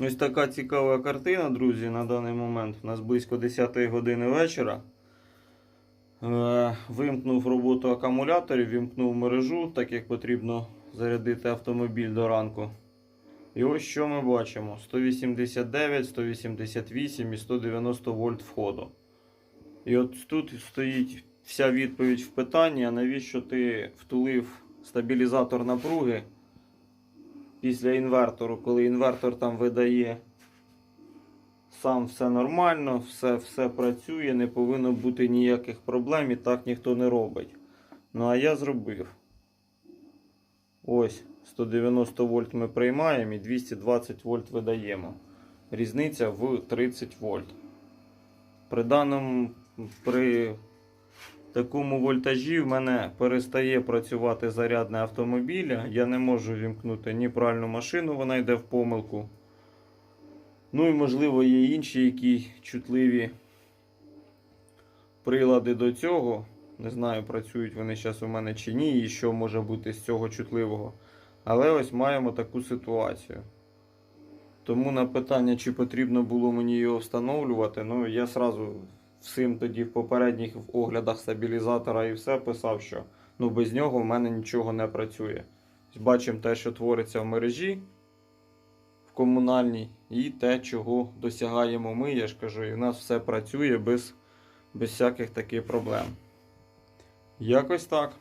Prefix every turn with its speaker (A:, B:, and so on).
A: Ось така цікава картина, друзі, на даний момент. У нас близько 10 години вечора. Е, Вимкнув роботу акумуляторів, вимкнув мережу, так як потрібно зарядити автомобіль до ранку. І ось що ми бачимо: 189, 188 і 190 вольт входу. І от тут стоїть вся відповідь в питанні, навіщо ти втулив стабілізатор напруги після інвертору, коли інвертор там видає сам все нормально, все, все працює, не повинно бути ніяких проблем і так ніхто не робить. Ну а я зробив. Ось 190 вольт ми приймаємо і 220 вольт видаємо. Різниця в 30 вольт. При даному при такому вольтажі в мене перестає працювати зарядне автомобіля. Я не можу вімкнути ні пральну машину, вона йде в помилку. Ну і можливо є інші які чутливі прилади до цього. Не знаю, працюють вони зараз у мене чи ні, і що може бути з цього чутливого. Але ось маємо таку ситуацію. Тому на питання, чи потрібно було мені його встановлювати, ну я сразу всім тоді в попередніх оглядах стабілізатора і все писав, що ну, без нього в мене нічого не працює. Бачимо те, що твориться в мережі в комунальній, і те, чого досягаємо ми. Я ж кажу, і в нас все працює без, без всяких таких проблем. Якось так.